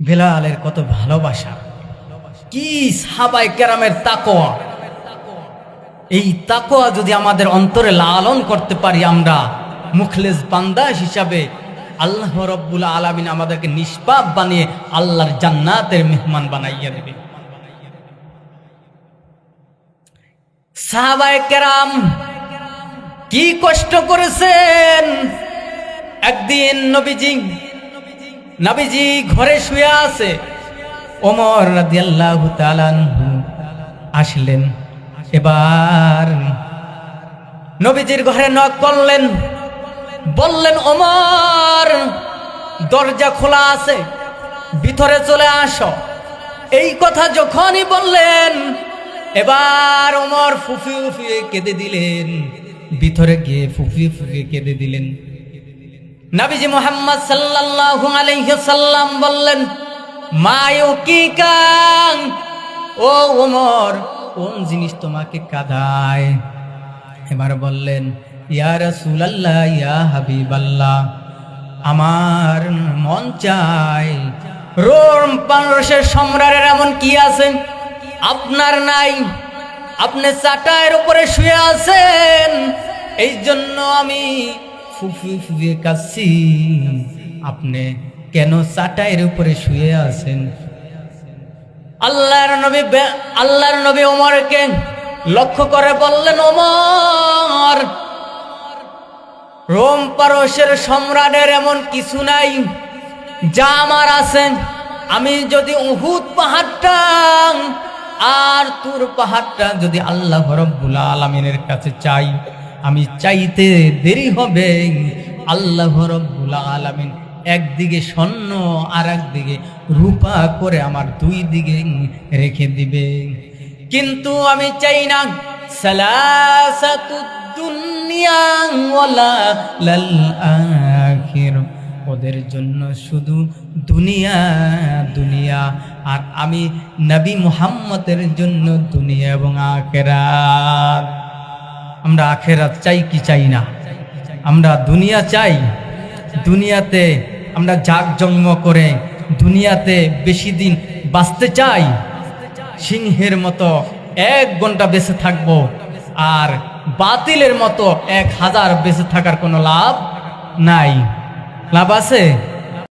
বেলালের কত ভালোবাসা। কি সাহাবাই কেরামের তাকোয়া এই তাকোয়া যদি আমাদের অন্তরে লালন করতে পারি আমরা, মুখলেস বান্দা হিসাবে আল্লাহ রব্বুল আলমিন আমাদেরকে নিষ্পাপ বানিয়ে আল্লাহর জান্নাতের মেহমান বানাইয়া দেবে। কেরাম কি কষ্ট করেছেন? একদিন নবীজি নবীজি ঘরে শুয়ে আছে। ওমর রাদিয়াল্লাহু তাআলা আসলেন। এবার নবীজির ঘরে নক করলেন। বললেন, ওমর, দরজা খোলা আছে, ভিতরে চলে আসো। এই কথা যখনই বললেন, এবার ওমর ফুফিয়ে ফুফিয়ে কেঁদে দিলেন। ভিতরে গিয়ে ফুফিয়ে ফুফিয়ে কেঁদে দিলেন। নাবিজি মোহাম্মদ সাল্লাল্লাহু আলাইহি সাল্লাম বললেন, মায়ু কি কাং ও ওমর কোন জিনিস তোমাকে কাঁদায়? এবার বললেন, ইয়া রাসূলুল্লাহ, ইয়া হাবিবাল্লাহ, আমার মন চাই রোম পারসের সম্রাটের এমন কি আছে? আপনার নাই, আপনি চাটায়ের উপরে শুয়ে আছেন এই জন্য আমি ফুফি ফুফিয়ে কাশছি আপনি কেন চাটায়ের উপরে শুয়ে আছেন? আল্লাহর নবী আল্লাহর নবী ওমরকে লক্ষ্য করে বললেন, ওমর, রোম পারসের সম্রাটের এমন কিছু নাই যা আমার আছে। আমি যদি উহুদ পাহাড়টা আর তুর পাহাড়টা যদি আল্লাহ রব্বুল আলমিনের কাছে চাই আমি চাইতে দেরি হবে। আল্লাহ রব্বুল আলমিন একদিকে স্বর্ণ আর একদিকে রূপা করে আমার দুই দিকে রেখে দিবে। কিন্তু আমি চাই না ওদের জন্য শুধু দুনিয়া দুনিয়া। আর আমি নবী মুহাম্মদের জন্য দুনিয়া এবং আখেরাত। আমরা আখেরাত চাই কি চাই না? আমরা দুনিয়া চাই, দুনিয়াতে আমরা জাগ জন্ম করে দুনিয়াতে বেশি দিন বাঁচতে চাই। সিংহের মতো এক ঘণ্টা বেঁচে থাকব আর বাতিলের মতো এক হাজার বেঁচে থাকার কোনো লাভ নাই। লাভ আছে?